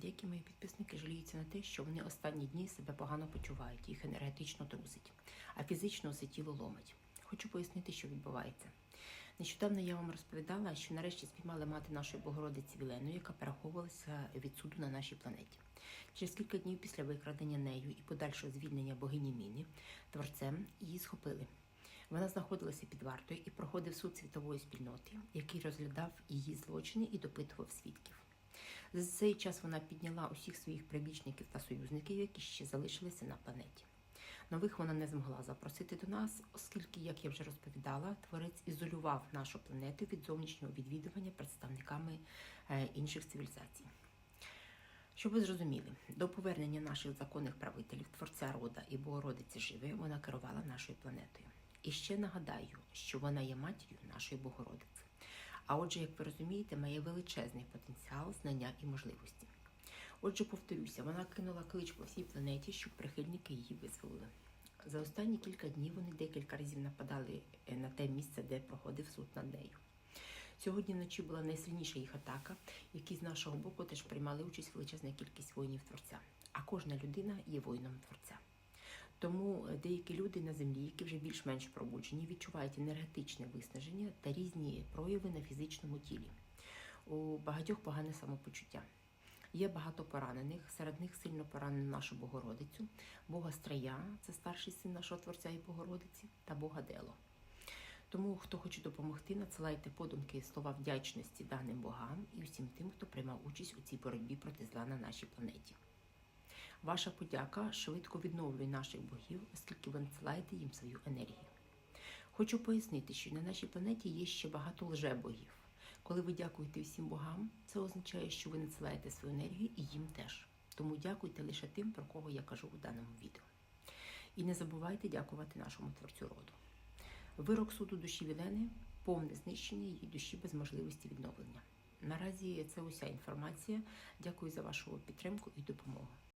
Деякі мої підписники жаліються на те, що вони останні дні себе погано почувають, їх енергетично трусить, а фізично все тіло ломить. Хочу пояснити, що відбувається. Нещодавно я вам розповідала, що нарешті спіймали мати нашої Богородиці Вілену, яка переховувалася від суду на нашій планеті. Через кілька днів після викрадення нею і подальшого звільнення богині Міни, творцем її схопили. Вона знаходилася під вартою і проходив суд світової спільноти, який розглядав її злочини і допитував свідків. За цей час вона підняла усіх своїх прибічників та союзників, які ще залишилися на планеті. Нових вона не змогла запросити до нас, оскільки, як я вже розповідала, творець ізолював нашу планету від зовнішнього відвідування представниками е, інших цивілізацій. Щоб ви зрозуміли, до повернення наших законних правителів, творця рода і Богородиці Живи, вона керувала нашою планетою. І ще нагадаю, що вона є матір'ю нашої Богородиці. А отже, як ви розумієте, має величезний потенціал, знання і можливості. Отже, повторюся, вона кинула клич по всій планеті, щоб прихильники її визволили. За останні кілька днів вони декілька разів нападали е, на те місце, де проходив суд над нею. Сьогодні вночі була найсильніша їх атака, в якій з нашого боку теж приймали участь величезна кількість воїнів творця. А кожна людина є воїном творця. Тому е, деякі люди на землі, які вже більш-менш пробуджені, відчувають енергетичне виснаження та різні прояви на фізичному тілі. У багатьох погане самопочуття. Є багато поранених, серед них сильно поранено нашу Богородицю, Бога Страя, це старший син нашого Творця і Богородиці, та Бога Дело. Тому, хто хоче допомогти, надсилайте подумки слова вдячності даним богам і всім тим, хто приймав участь у цій боротьбі проти зла на нашій планеті. Ваша подяка швидко відновлює наших богів, оскільки ви надсилаєте їм свою енергію. Хочу пояснити, що на нашій планеті є ще багато лжебогів. Коли ви дякуєте всім богам, це означає, що ви надсилаєте свою енергію і їм теж. Тому дякуйте лише тим, про кого я кажу у даному відео. І не забувайте дякувати нашому творцю роду. Вирок суду душі Вілени повне знищення її душі без можливості відновлення. Наразі це уся інформація. Дякую за вашу підтримку і допомогу.